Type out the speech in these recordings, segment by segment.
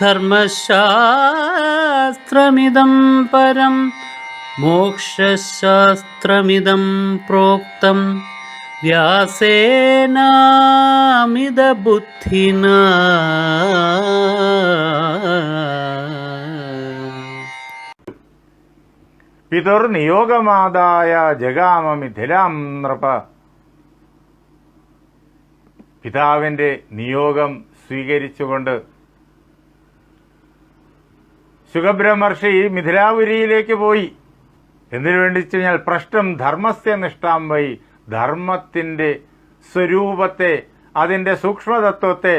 ധർമ്മശാസ്ത്രമിദം പരം മോക്ഷശാസ്ത്രമിതം പ്രോക്തം. വ്യാസേനാമിതബുദ്ധിന. ബുദ്ധിന പിതുർനിയോഗമാതായ ജഗാമ മിഥിലാം നൃപ. പിതാവിന്റെ നിയോഗം സ്വീകരിച്ചുകൊണ്ട് സുഖബ്രഹ്മർഷി മിഥിലാപുരിയിലേക്ക് പോയി. എന്തിനു വേണ്ടി കഴിഞ്ഞാൽ പ്രശ്നം ധർമ്മസ്യ നിഷ്ഠാം വൈ ധർമ്മത്തിന്റെ സ്വരൂപത്തെ അതിന്റെ സൂക്ഷ്മതത്വത്തെ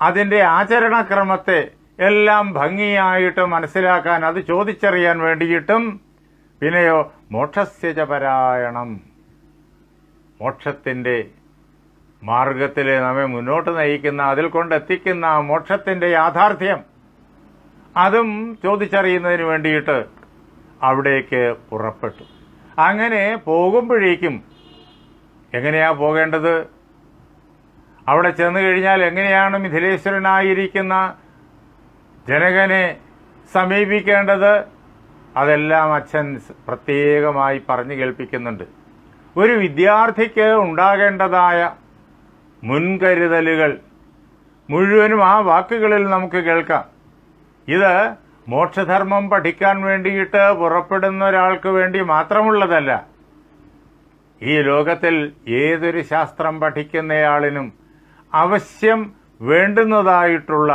അതിന്റെ ആചരണക്രമത്തെ എല്ലാം ഭംഗിയായിട്ട് മനസ്സിലാക്കാൻ അത് ചോദിച്ചറിയാൻ വേണ്ടിയിട്ടും പിന്നെയോ മോക്ഷസ്യജ പരായണം. മോക്ഷത്തിന്റെ മാർഗത്തിൽ നമ്മെ മുന്നോട്ട് നയിക്കുന്ന അതിൽ കൊണ്ടെത്തിക്കുന്ന മോക്ഷത്തിന്റെ യാഥാർത്ഥ്യം. അതും ചോദിച്ചറിയുന്നതിന് വേണ്ടിയിട്ട് അവിടേക്ക് പുറപ്പെട്ടു. അങ്ങനെ പോകുമ്പോഴേക്കും എങ്ങനെയാ പോകേണ്ടത്? അവിടെ ചെന്ന് കഴിഞ്ഞാൽ എങ്ങനെയാണ് മിഥിലേശ്വരനായിരിക്കുന്ന ജനകനെ സമീപിക്കേണ്ടത്? അതെല്ലാം അച്ഛൻ പ്രത്യേകമായി പറഞ്ഞു കേൾപ്പിക്കുന്നുണ്ട്. ഒരു വിദ്യാർത്ഥിക്ക് ഉണ്ടാകേണ്ടതായ മുൻകരുതലുകൾ മുഴുവനും ആ വാക്കുകളിൽ നമുക്ക് കേൾക്കാം. ഇത് മോക്ഷധർമ്മം പഠിക്കാൻ വേണ്ടിയിട്ട് പുറപ്പെടുന്ന ഒരാൾക്ക് വേണ്ടി മാത്രമുള്ളതല്ല. ഈ ലോകത്തിൽ ഏതൊരു ശാസ്ത്രം പഠിക്കുന്നയാളിനും അവശ്യം വേണ്ടുന്നതായിട്ടുള്ള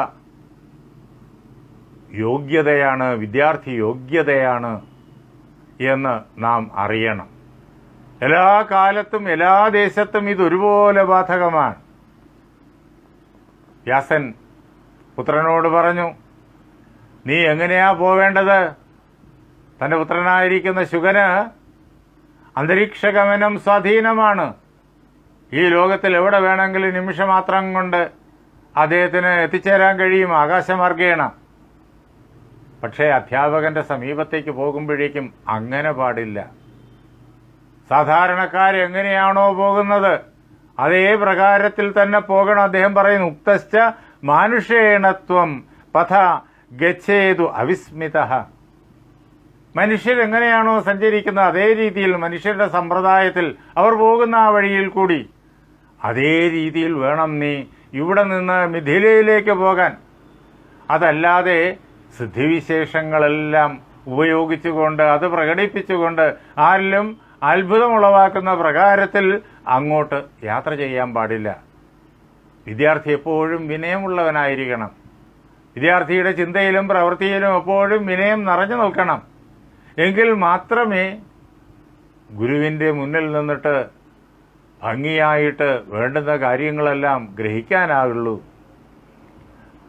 യോഗ്യതയാണ് വിദ്യാർത്ഥി യോഗ്യതയാണ് എന്ന് നാം അറിയണം. എല്ലാ കാലത്തും എല്ലാ ദേശത്തും ഇതൊരുപോലെ ബാധകമാണ്. വ്യാസൻ പുത്രനോട് പറഞ്ഞു നീ എങ്ങനെയാ പോവേണ്ടത്? തന്റെ പുത്രനായിരിക്കുന്ന ശുഗന് അന്തരീക്ഷഗമനം സ്വാധീനമാണ്. ഈ ലോകത്തിൽ എവിടെ വേണമെങ്കിലും നിമിഷമാത്രം കൊണ്ട് അദ്ദേഹത്തിന് എത്തിച്ചേരാൻ കഴിയും ആകാശമാർഗേണ. പക്ഷേ അധ്യാപകന്റെ സമീപത്തേക്ക് പോകുമ്പോഴേക്കും അങ്ങനെ പാടില്ല. സാധാരണക്കാരെങ്ങനെയാണോ പോകുന്നത്? അതേ പ്രകാരത്തിൽ തന്നെ പോകണം. അദ്ദേഹം പറയുന്നു ഉക്തശ്ച മാനുഷേണത്വം പഥ ഗച്ഛേതു അവിസ്മിത. മനുഷ്യരെങ്ങനെയാണോ സഞ്ചരിക്കുന്നത് അതേ രീതിയിൽ മനുഷ്യരുടെ സമ്പ്രദായത്തിൽ അവർ പോകുന്ന ആ വഴിയിൽ കൂടി. അതേ രീതിയിൽ വേണം നീ ഇവിടെ നിന്ന് മിഥിലയിലേക്ക് പോകാൻ. അതല്ലാതെ സിദ്ധിവിശേഷങ്ങളെല്ലാം ഉപയോഗിച്ചുകൊണ്ട് അത് പ്രകടിപ്പിച്ചുകൊണ്ട് ആരിലും അത്ഭുതമുളവാക്കുന്ന പ്രകാരത്തിൽ അങ്ങോട്ട് യാത്ര ചെയ്യാൻ പാടില്ല. വിദ്യാർത്ഥി എപ്പോഴും വിനയമുള്ളവനായിരിക്കണം. വിദ്യാർത്ഥിയുടെ ചിന്തയിലും പ്രവൃത്തിയിലും എപ്പോഴും വിനയം നിറഞ്ഞു നിൽക്കണം. എങ്കിൽ മാത്രമേ ഗുരുവിന്റെ മുന്നിൽ നിന്നിട്ട് ഭംഗിയായിട്ട് വേണ്ടുന്ന കാര്യങ്ങളെല്ലാം ഗ്രഹിക്കാനാവുള്ളൂ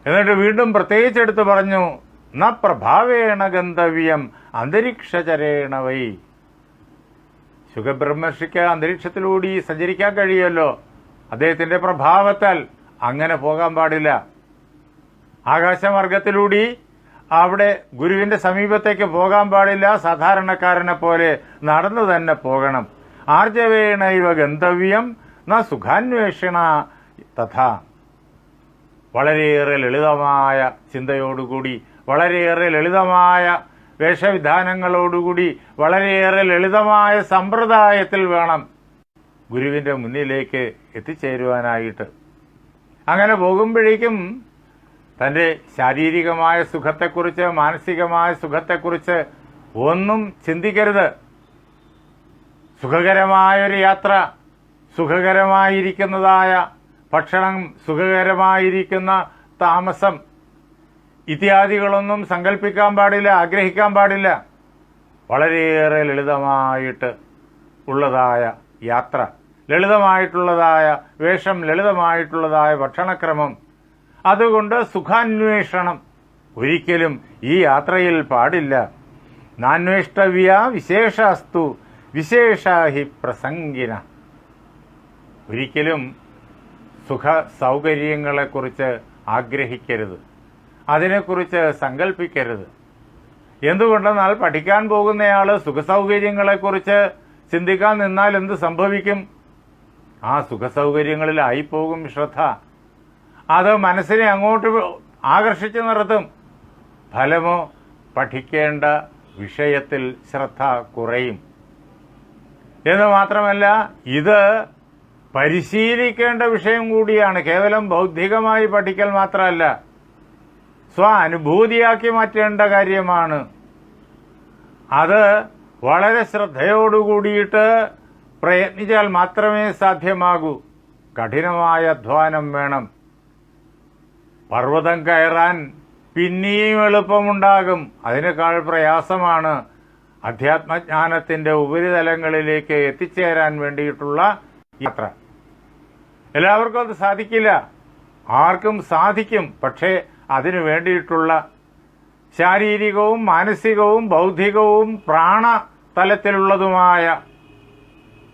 എന്നിട്ട് വീണ്ടും പ്രത്യേകിച്ചെടുത്ത് പറഞ്ഞു ന പ്രഭാവേണ ഗന്ധവ്യം അന്തരീക്ഷചരേണ വൈ. സുഖബ്രഹ്മർഷിക്ക് അന്തരീക്ഷത്തിലൂടെ സഞ്ചരിക്കാൻ കഴിയുമല്ലോ. അദ്ദേഹത്തിന്റെ പ്രഭാവത്താൽ അങ്ങനെ പോകാൻ പാടില്ല. ആകാശമാർഗത്തിലൂടെ അവിടെ ഗുരുവിന്റെ സമീപത്തേക്ക് പോകാൻ പാടില്ല. സാധാരണക്കാരനെ പോലെ നടന്നു തന്നെ പോകണം. ആർജവേണൈവ ഗന്തവ്യം ന സുഖാന്വേഷണ തഥാ. വളരെയേറെ ലളിതമായ ചിന്തയോടുകൂടി വളരെയേറെ ലളിതമായ വേഷവിധാനങ്ങളോടുകൂടി വളരെയേറെ ലളിതമായ സമ്പ്രദായത്തിൽ വേണം ഗുരുവിന്റെ മുന്നിലേക്ക് എത്തിച്ചേരുവാനായിട്ട്. അങ്ങനെ പോകുമ്പോഴേക്കും തന്റെ ശാരീരികമായ സുഖത്തെക്കുറിച്ച് മാനസികമായ സുഖത്തെക്കുറിച്ച് ഒന്നും ചിന്തിക്കരുത്. സുഖകരമായൊരു യാത്ര സുഖകരമായിരിക്കുന്നതായ ഭക്ഷണം സുഖകരമായിരിക്കുന്ന താമസം ഇത്യാദികളൊന്നും സങ്കല്പിക്കാൻ പാടില്ല ആഗ്രഹിക്കാൻ പാടില്ല. വളരെയേറെ ലളിതമായിട്ട് ഉള്ളതായ യാത്ര ലളിതമായിട്ടുള്ളതായ വേഷം ലളിതമായിട്ടുള്ളതായ ഭക്ഷണക്രമം അതുകൊണ്ട് സുഖാന്വേഷണം. ഒരിക്കലും ഈ യാത്രയിൽ പാടില്ല. നാന്വേഷ്ടവ്യ വിശേഷാസ്തു വിശേഷാഹി പ്രസംഗിന. ഒരിക്കലും സുഖ സൗകര്യങ്ങളെക്കുറിച്ച് ആഗ്രഹിക്കരുത്. അതിനെക്കുറിച്ച് സങ്കല്പിക്കരുത് എന്തുകൊണ്ടെന്നാൽ പഠിക്കാൻ പോകുന്നയാൾ സുഖസൗകര്യങ്ങളെക്കുറിച്ച് ചിന്തിക്കാൻ നിന്നാൽ എന്ത് സംഭവിക്കും? ആ സുഖസൗകര്യങ്ങളിലായിപ്പോകും ശ്രദ്ധ. അത് മനസ്സിനെ അങ്ങോട്ട് ആകർഷിച്ചു നിർത്തും. ഫലമോ പഠിക്കേണ്ട വിഷയത്തിൽ ശ്രദ്ധ കുറയും. എന്ന് മാത്രമല്ല ഇത് പരിശീലിക്കേണ്ട വിഷയം കൂടിയാണ്. കേവലം ബൗദ്ധികമായി പഠിക്കൽ മാത്രമല്ല സ്വ അനുഭൂതിയാക്കി മാറ്റേണ്ട കാര്യമാണ്. അത് വളരെ ശ്രദ്ധയോടുകൂടിയിട്ട് പ്രയത്നിച്ചാൽ മാത്രമേ സാധ്യമാകൂ. കഠിനമായ അധ്വാനം വേണം. പർവതം കയറാൻ പിന്നെയും എളുപ്പമുണ്ടാകും. അതിനേക്കാൾ പ്രയാസമാണ്. അധ്യാത്മജ്ഞാനത്തിന്റെ ഉപരിതലങ്ങളിലേക്ക് എത്തിച്ചേരാൻ വേണ്ടിയിട്ടുള്ള യാത്ര. എല്ലാവർക്കും അത് സാധിക്കില്ല. ആർക്കും സാധിക്കും. പക്ഷേ അതിനു വേണ്ടിയിട്ടുള്ള ശാരീരികവും മാനസികവും ബൗദ്ധികവും പ്രാണ തലത്തിലുള്ളതുമായ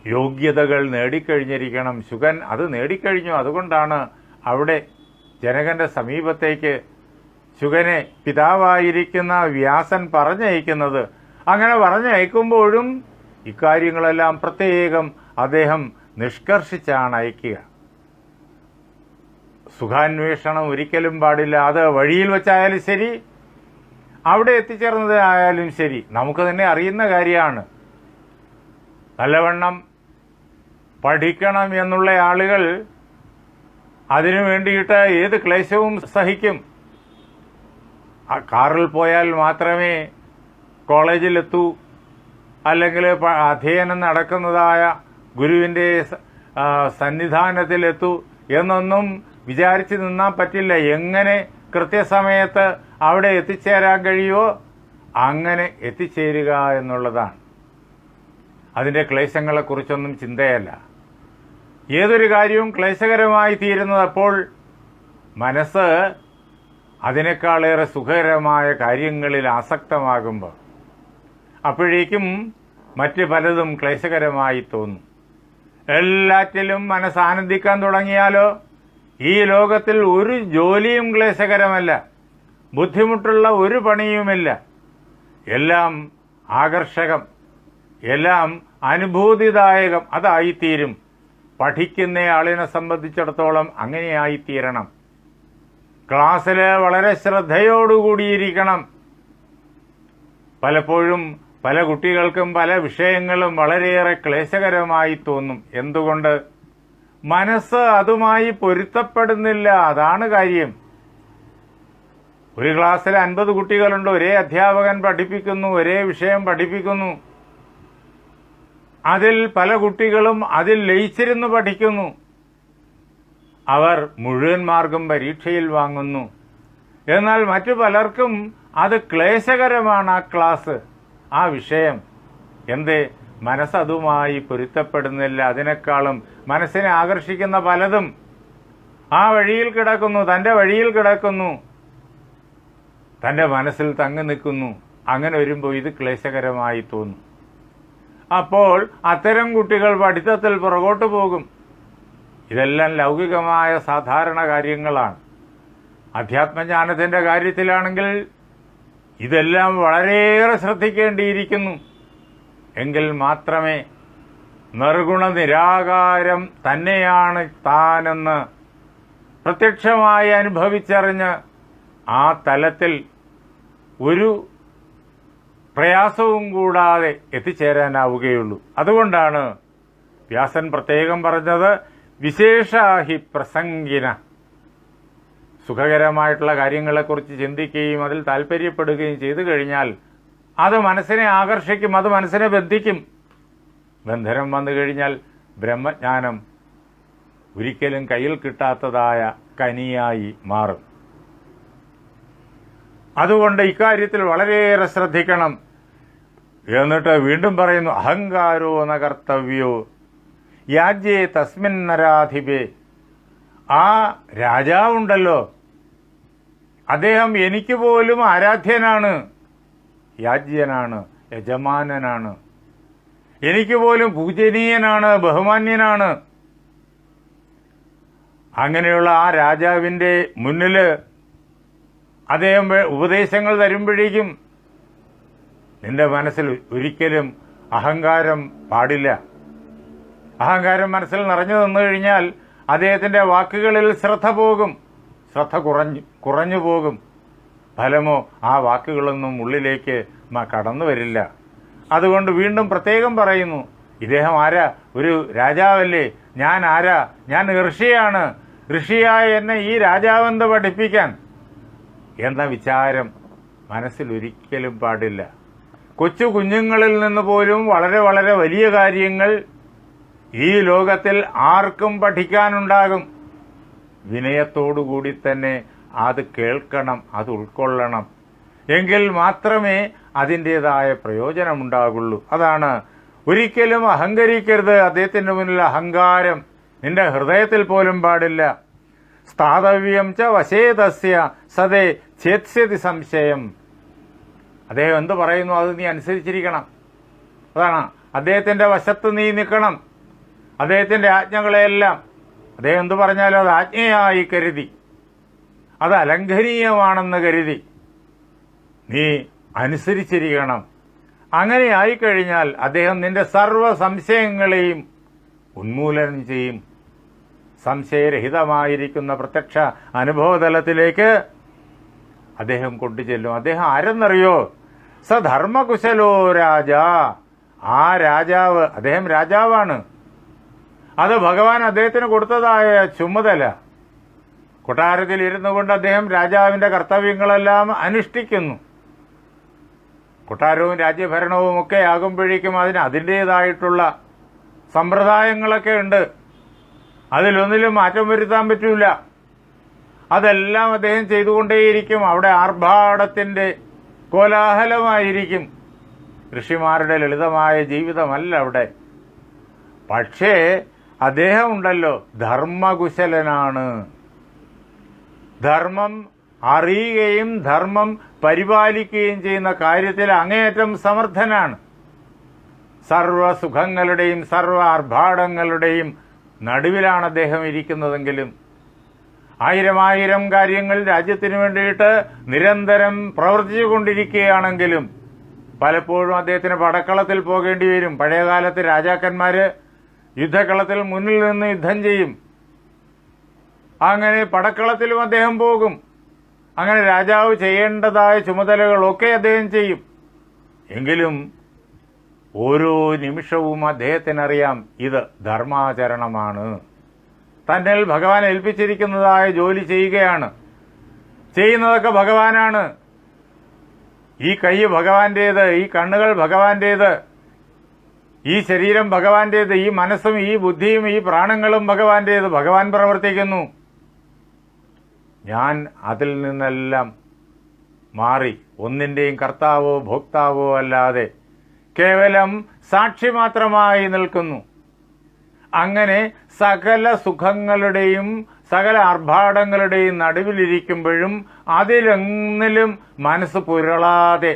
യോഗ്യതകൾ നേടിക്കഴിഞ്ഞിരിക്കണം. ശുഗൻ അത് നേടിക്കഴിഞ്ഞു. അതുകൊണ്ടാണ് അവിടെ ജനകന്റെ സമീപത്തേക്ക് ശുഗനെ പിതാവായിരിക്കുന്ന വ്യാസൻ പറഞ്ഞയക്കുന്നത് അങ്ങനെ പറഞ്ഞയക്കുമ്പോഴും ഇക്കാര്യങ്ങളെല്ലാം പ്രത്യേകം അദ്ദേഹം നിഷ്കർഷിച്ചാണ് അയക്കുക. സുഖാന്വേഷണം ഒരിക്കലും പാടില്ല. അത് വഴിയിൽ വെച്ചായാലും ശരി അവിടെ എത്തിച്ചേർന്നത് ആയാലും ശരി. നമുക്ക് തന്നെ അറിയുന്ന കാര്യമാണ്. നല്ലവണ്ണം പഠിക്കണം എന്നുള്ള ആളുകൾ അതിനു വേണ്ടിയിട്ട് ഏത് ക്ലേശവും സഹിക്കും. ആ കാറിൽ പോയാൽ മാത്രമേ കോളേജിലെത്തൂ. അല്ലെങ്കിൽ അധ്യയനം നടക്കുന്നതായ ഗുരുവിന്റെ സന്നിധാനത്തിലെത്തൂ എന്നൊന്നും വിചാരിച്ചു നിന്നാൽ പറ്റില്ല. എങ്ങനെ കൃത്യസമയത്ത് അവിടെ എത്തിച്ചേരാൻ കഴിയുമോ അങ്ങനെ എത്തിച്ചേരുക എന്നുള്ളതാണ്. അതിന്റെ ക്ലേശങ്ങളെക്കുറിച്ചൊന്നും ചിന്തയല്ല. ഏതൊരു കാര്യവും ക്ലേശകരമായി തീരുന്നത് അപ്പോൾ മനസ്സ് അതിനേക്കാളേറെ സുഖകരമായ കാര്യങ്ങളിൽ ആസക്തമാകുമ്പോൾ അപ്പോഴേക്കും മറ്റ് പലതും ക്ലേശകരമായി തോന്നും. എല്ലാറ്റിലും മനസ്സ് ആനന്ദിക്കാൻ തുടങ്ങിയാലോ? ഈ ലോകത്തിൽ ഒരു ജോലിയും ക്ലേശകരമല്ല. ബുദ്ധിമുട്ടുള്ള ഒരു പണിയുമില്ല. എല്ലാം ആകർഷകം. എല്ലാം അനുഭൂതിദായകം. അതായിത്തീരും. പഠിക്കുന്ന ആളിനെ സംബന്ധിച്ചിടത്തോളം അങ്ങനെയായിത്തീരണം. ക്ലാസ്സിൽ വളരെ ശ്രദ്ധയോടുകൂടിയിരിക്കണം. പലപ്പോഴും പല കുട്ടികൾക്കും പല വിഷയങ്ങളും വളരെയേറെ ക്ലേശകരമായി തോന്നും. എന്തുകൊണ്ട്? മനസ്സ് അതുമായി പൊരുത്തപ്പെടുന്നില്ല. അതാണ് കാര്യം. ഒരു ക്ലാസ്സിൽ അൻപത് കുട്ടികളുണ്ട്. ഒരേ അധ്യാപകൻ പഠിപ്പിക്കുന്നു ഒരേ വിഷയം പഠിപ്പിക്കുന്നു. അതിൽ പല കുട്ടികളും അതിൽ ലയിച്ചിരുന്ന് പഠിക്കുന്നു. അവർ മുഴുവൻ മാർഗം പരീക്ഷയിൽ വാങ്ങുന്നു. എന്നാൽ മറ്റു പലർക്കും അത് ക്ലേശകരമാണ് ആ ക്ലാസ് ആ വിഷയം. എന്തേ? മനസ്സതുമായി പൊരുത്തപ്പെടുന്നില്ല. അതിനേക്കാളും മനസ്സിനെ ആകർഷിക്കുന്ന പലതും ആ വഴിയിൽ കിടക്കുന്നു തന്റെ വഴിയിൽ കിടക്കുന്നു. തന്റെ മനസ്സിൽ തങ്ങി നിൽക്കുന്നു. അങ്ങനെ വരുമ്പോൾ ഇത് ക്ലേശകരമായി തോന്നും. അപ്പോൾ അത്തരം കുട്ടികൾ പഠിത്തത്തിൽ പുറകോട്ട് പോകും. ഇതെല്ലാം ലൗകികമായ സാധാരണ കാര്യങ്ങളാണ്. അധ്യാത്മജ്ഞാനത്തിന്റെ കാര്യത്തിലാണെങ്കിൽ ഇതെല്ലാം വളരെയേറെ ശ്രദ്ധിക്കേണ്ടിയിരിക്കുന്നു. എങ്കിൽ മാത്രമേ നിർഗുണ നിരാകാരം തന്നെയാണ് താനെന്ന് പ്രത്യക്ഷമായി അനുഭവിച്ചറിഞ്ഞ് ആ തലത്തിൽ ഒരു പ്രയാസവും കൂടാതെ എത്തിച്ചേരാനാവുകയുള്ളൂ. അതുകൊണ്ടാണ് വ്യാസൻ പ്രത്യേകം പറഞ്ഞത് വിശേഷാഹി പ്രസംഗിന. സുഖകരമായിട്ടുള്ള കാര്യങ്ങളെക്കുറിച്ച് ചിന്തിക്കുകയും അതിൽ താല്പര്യപ്പെടുകയും ചെയ്തു കഴിഞ്ഞാൽ അത് മനസ്സിനെ ആകർഷിക്കും അത് മനസ്സിനെ ബന്ധിക്കും. ബന്ധനം വന്നു കഴിഞ്ഞാൽ ബ്രഹ്മജ്ഞാനം ഒരിക്കലും കയ്യിൽ കിട്ടാത്തതായ കനിയായി മാറും. അതുകൊണ്ട് ഇക്കാര്യത്തിൽ വളരെയേറെ ശ്രദ്ധിക്കണം. എന്നിട്ട് വീണ്ടും പറയുന്നു അഹങ്കാരോ ന കർത്തവ്യോ യാജ്യേ തസ്മിൻ നരാധിപേ. ആ രാജാവുണ്ടല്ലോ. അദ്ദേഹം എനിക്ക് പോലും ആരാധ്യനാണ്. യാജ്യനാണ് യജമാനനാണ്. എനിക്ക് പോലും പൂജനീയനാണ് ബഹുമാന്യനാണ്. അങ്ങനെയുള്ള ആ രാജാവിന്റെ മുന്നിൽ അദ്ദേഹം ഉപദേശങ്ങൾ തരുമ്പോഴേക്കും നിന്റെ മനസ്സിൽ ഒരിക്കലും അഹങ്കാരം പാടില്ല. അഹങ്കാരം മനസ്സിൽ നിറഞ്ഞു നിന്നു കഴിഞ്ഞാൽ അദ്ദേഹത്തിന്റെ വാക്കുകളിൽ ശ്രദ്ധ പോകും. ശ്രദ്ധ കുറഞ്ഞു കുറഞ്ഞു പോകും. ഫലമോ ആ വാക്കുകളൊന്നും ഉള്ളിലേക്ക് കടന്നു വരില്ല. അതുകൊണ്ട് വീണ്ടും പ്രത്യേകം പറയുന്നു ഇദ്ദേഹം ആരാ? ഒരു രാജാവല്ലേ? ഞാൻ ആരാ? ഞാൻ ഋഷിയാണ്. ഋഷിയായ എന്നെ ഈ രാജാവെന്ത് പഠിപ്പിക്കാൻ? എന്ന വിചാരം മനസ്സിൽ ഒരിക്കലും പാടില്ല. കൊച്ചു കുഞ്ഞുങ്ങളിൽ നിന്ന് പോലും വളരെ വളരെ വലിയ കാര്യങ്ങൾ ഈ ലോകത്തിൽ ആർക്കും പഠിക്കാനുണ്ടാകും. വിനയത്തോടുകൂടി തന്നെ അത് കേൾക്കണം അത് ഉൾക്കൊള്ളണം. എങ്കിൽ മാത്രമേ അതിന്റെതായ പ്രയോജനമുണ്ടാകുള്ളൂ. അതാണ് ഒരിക്കലും അഹങ്കരിക്കരുത്. അദ്ദേഹത്തിന്റെ മുന്നിൽ അഹങ്കാരം നിന്റെ ഹൃദയത്തിൽ പോലും പാടില്ല. സ്ഥാതവ്യം ച വശേതസ്യ സതേ ചേത്സ്യതി സംശയം. അദ്ദേഹം എന്ത് പറയുന്നു? അത് നീ അനുസരിച്ചിരിക്കണം. അതാണ്. അദ്ദേഹത്തിന്റെ വശത്ത് നീ നിൽക്കണം. അദ്ദേഹത്തിന്റെ ആജ്ഞകളെയെല്ലാം. അദ്ദേഹം എന്ത് പറഞ്ഞാലും അത് ആജ്ഞയായി കരുതി. അത് അലംഘനീയമാണെന്ന് കരുതി. നീ അനുസരിച്ചിരിക്കണം. അങ്ങനെ ആയിക്കഴിഞ്ഞാൽ അദ്ദേഹം നിന്റെ സർവ സംശയങ്ങളെയും ഉന്മൂലനം ചെയ്യും. സംശയരഹിതമായിരിക്കുന്ന പ്രത്യക്ഷ അനുഭവതലത്തിലേക്ക് അദ്ദേഹം കൊണ്ടുചെല്ലും. അദ്ദേഹം ആരെന്നറിയോ? സധർമ്മകുശലോ രാജ. ആ രാജാവ് അദ്ദേഹം രാജാവാണ്. അത് ഭഗവാൻ അദ്ദേഹത്തിന് കൊടുത്തതായ ചുമതല. കൊട്ടാരത്തിൽ ഇരുന്നു കൊണ്ട് അദ്ദേഹം രാജാവിന്റെ കർത്തവ്യങ്ങളെല്ലാം അനുഷ്ഠിക്കുന്നു. കൊട്ടാരവും രാജ്യഭരണവും ഒക്കെ ആകുമ്പോഴേക്കും അതിന് അതിന്റേതായിട്ടുള്ള സമ്പ്രദായങ്ങളൊക്കെ ഉണ്ട്. അതിലൊന്നിലും മാറ്റം വരുത്താൻ പറ്റൂല. അതെല്ലാം അദ്ദേഹം ചെയ്തുകൊണ്ടേയിരിക്കും. അവിടെ ആർഭാടത്തിന്റെ കോലാഹലമായിരിക്കും. ഋഷിമാരുടെ ലളിതമായ ജീവിതമല്ല അവിടെ. പക്ഷേ അദ്ദേഹം ഉണ്ടല്ലോ ധർമ്മകുശലനാണ്. ധർമ്മം അറിയുകയും ധർമ്മം പരിപാലിക്കുകയും ചെയ്യുന്ന കാര്യത്തിൽ അങ്ങേയറ്റം സമർത്ഥനാണ്. സർവ സുഖങ്ങളുടെയും സർവ ആർഭാടങ്ങളുടെയും നടുവിലാണ് അദ്ദേഹം ഇരിക്കുന്നതെങ്കിലും ആയിരം ആയിരം കാര്യങ്ങൾ രാജ്യത്തിന് വേണ്ടിയിട്ട് നിരന്തരം പ്രവർത്തിച്ചു കൊണ്ടിരിക്കുകയാണെങ്കിലും പലപ്പോഴും അദ്ദേഹത്തിന് പടക്കളത്തിൽ പോകേണ്ടി വരും. പഴയകാലത്ത് രാജാക്കന്മാർ യുദ്ധക്കളത്തിൽ മുന്നിൽ നിന്ന് യുദ്ധം ചെയ്യും. അങ്ങനെ പടക്കളത്തിലും അദ്ദേഹം പോകും. അങ്ങനെ രാജാവ് ചെയ്യേണ്ടതായ ചുമതലകളൊക്കെ അദ്ദേഹം ചെയ്യും. എങ്കിലും ഓരോ നിമിഷവും അദ്ദേഹത്തിനറിയാം ഇത് ധർമാചരണമാണ്. തന്നിൽ ഭഗവാൻ ഏൽപ്പിച്ചിരിക്കുന്നതായ ജോലി ചെയ്യുകയാണ്. ചെയ്യുന്നതൊക്കെ ഭഗവാനാണ്. ഈ കൈ ഭഗവാന്റേത് ഈ കണ്ണുകൾ ഭഗവാന്റേത് ഈ ശരീരം ഭഗവാന്റേത് ഈ മനസ്സും ഈ ബുദ്ധിയും ഈ പ്രാണങ്ങളും ഭഗവാന്റേത്. ഭഗവാൻ പ്രവർത്തിക്കുന്നു. ഞാൻ അതിൽ നിന്നെല്ലാം മാറി. ഒന്നിന്റെയും കർത്താവോ ഭോക്താവോ അല്ലാതെ കേവലം സാക്ഷി മാത്രമായി നിൽക്കുന്നു. അങ്ങനെ സകല സുഖങ്ങളുടെയും സകല ആർഭാടങ്ങളുടെയും നടുവിലിരിക്കുമ്പോഴും അതിലൊന്നിലും മനസ്സ് പുരളാതെ.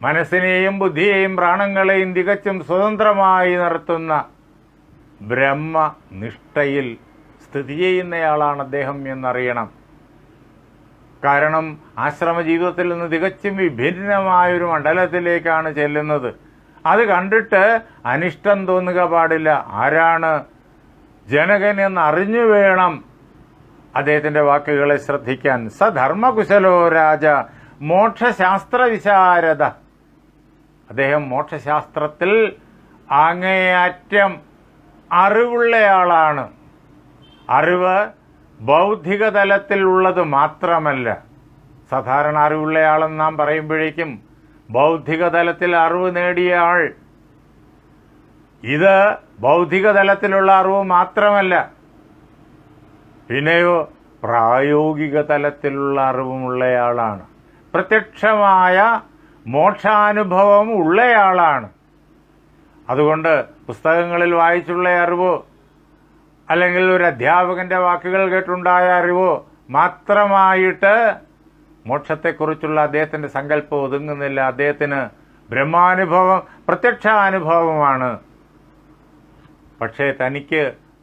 മനസ്സിനെയും ബുദ്ധിയെയും പ്രാണങ്ങളെയും തികച്ചും സ്വതന്ത്രമായി നിർത്തുന്ന ബ്രഹ്മനിഷ്ഠയിൽ സ്ഥിതി ചെയ്യുന്നയാളാണ് അദ്ദേഹം എന്നറിയണം. കാരണം ആശ്രമ ജീവിതത്തിൽ നിന്ന് തികച്ചും വിഭിന്നമായൊരു മണ്ഡലത്തിലേക്കാണ് ചെല്ലുന്നത്. അത് കണ്ടിട്ട് അനിഷ്ടം തോന്നുക പാടില്ല. ആരാണ് ജനകൻ എന്ന് അറിഞ്ഞു വേണം അദ്ദേഹത്തിന്റെ വാക്കുകളെ ശ്രദ്ധിക്കാൻ. സധർമ്മകുശലോ രാജ മോക്ഷശാസ്ത്ര വിശാരദ അദ്ദേഹം മോക്ഷശാസ്ത്രത്തിൽ അങ്ങേയറ്റം അറിവുള്ളയാളാണ്. അറിവ് ബൗദ്ധിക തലത്തിലുള്ളത് മാത്രമല്ല. സാധാരണ അറിവുള്ളയാളെന്ന് നാം പറയുമ്പോഴേക്കും ബൗദ്ധിക തലത്തിൽ അറിവ് നേടിയ ആൾ. ഇത് ബൗദ്ധിക തലത്തിലുള്ള അറിവ് മാത്രമല്ല. പിന്നെയോ പ്രായോഗിക തലത്തിലുള്ള അറിവുമുള്ളയാളാണ്. പ്രത്യക്ഷമായ മോക്ഷാനുഭവം ഉള്ളയാളാണ്. അതുകൊണ്ട് പുസ്തകങ്ങളിൽ വായിച്ചുള്ള അറിവോ അല്ലെങ്കിൽ ഒരു അധ്യാപകന്റെ വാക്കുകൾ കേട്ടുണ്ടായ അറിവോ മാത്രമായിട്ട് മോക്ഷത്തെക്കുറിച്ചുള്ള അദ്ദേഹത്തിന്റെ സങ്കല്പം ഒതുങ്ങുന്നില്ല. അദ്ദേഹത്തിന് ബ്രഹ്മാനുഭവം പ്രത്യക്ഷ അനുഭവമാണ് പക്ഷേ തനിക്ക്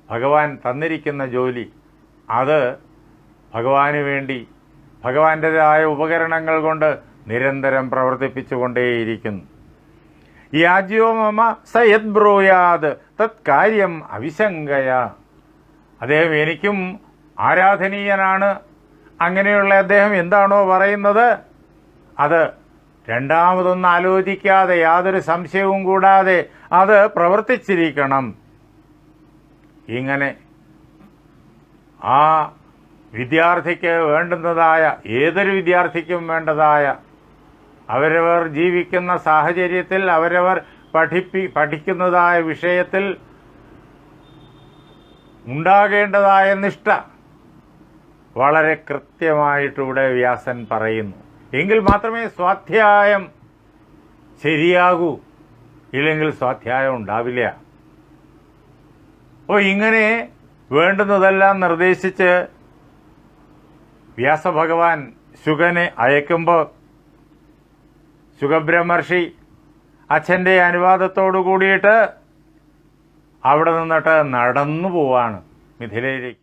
ഭഗവാൻ തന്നിരിക്കുന്ന ജോലി അത് ഭഗവാന് വേണ്ടി ഭഗവാന്റേതായ ഉപകരണങ്ങൾ കൊണ്ട് നിരന്തരം പ്രവർത്തിപ്പിച്ചുകൊണ്ടേയിരിക്കുന്നു. യാജ്യോ മമ സയദ് ബ്രൂയാത് തത്കാര്യം അവിശങ്കയ. അദ്ദേഹം എനിക്കും ആരാധനീയനാണ്. അങ്ങനെയുള്ള അദ്ദേഹം എന്താണോ പറയുന്നത് അത് രണ്ടാമതൊന്നും ആലോചിക്കാതെ യാതൊരു സംശയവും കൂടാതെ അത് പ്രവർത്തിച്ചിരിക്കണം. ഇങ്ങനെ ആ വിദ്യാർത്ഥിക്ക് വേണ്ടുന്നതായ ഏതൊരു വിദ്യാർത്ഥിക്കും വേണ്ടതായ അവരവർ ജീവിക്കുന്ന സാഹചര്യത്തിൽ അവരവർ പഠിപ്പി പഠിക്കുന്നതായ വിഷയത്തിൽ ഉണ്ടാകേണ്ടതായ നിഷ്ഠ. വളരെ കൃത്യമായിട്ടിവിടെ വ്യാസൻ പറയുന്നു. എങ്കിൽ മാത്രമേ സ്വാധ്യായം ശരിയാകൂ. ഇല്ലെങ്കിൽ സ്വാധ്യായം ഉണ്ടാവില്ല. അപ്പോൾ ഇങ്ങനെ വേണ്ടുന്നതെല്ലാം നിർദ്ദേശിച്ച് വ്യാസഭഗവാൻ ശുഗനെ അയക്കുമ്പോൾ ശുഗബ്രഹ്മർഷി അച്ഛന്റെ അനുവാദത്തോടു കൂടിയിട്ട് അവിടെ നിന്നിട്ട് നടന്നു പോവാണ് മിഥിലയിലേക്ക്.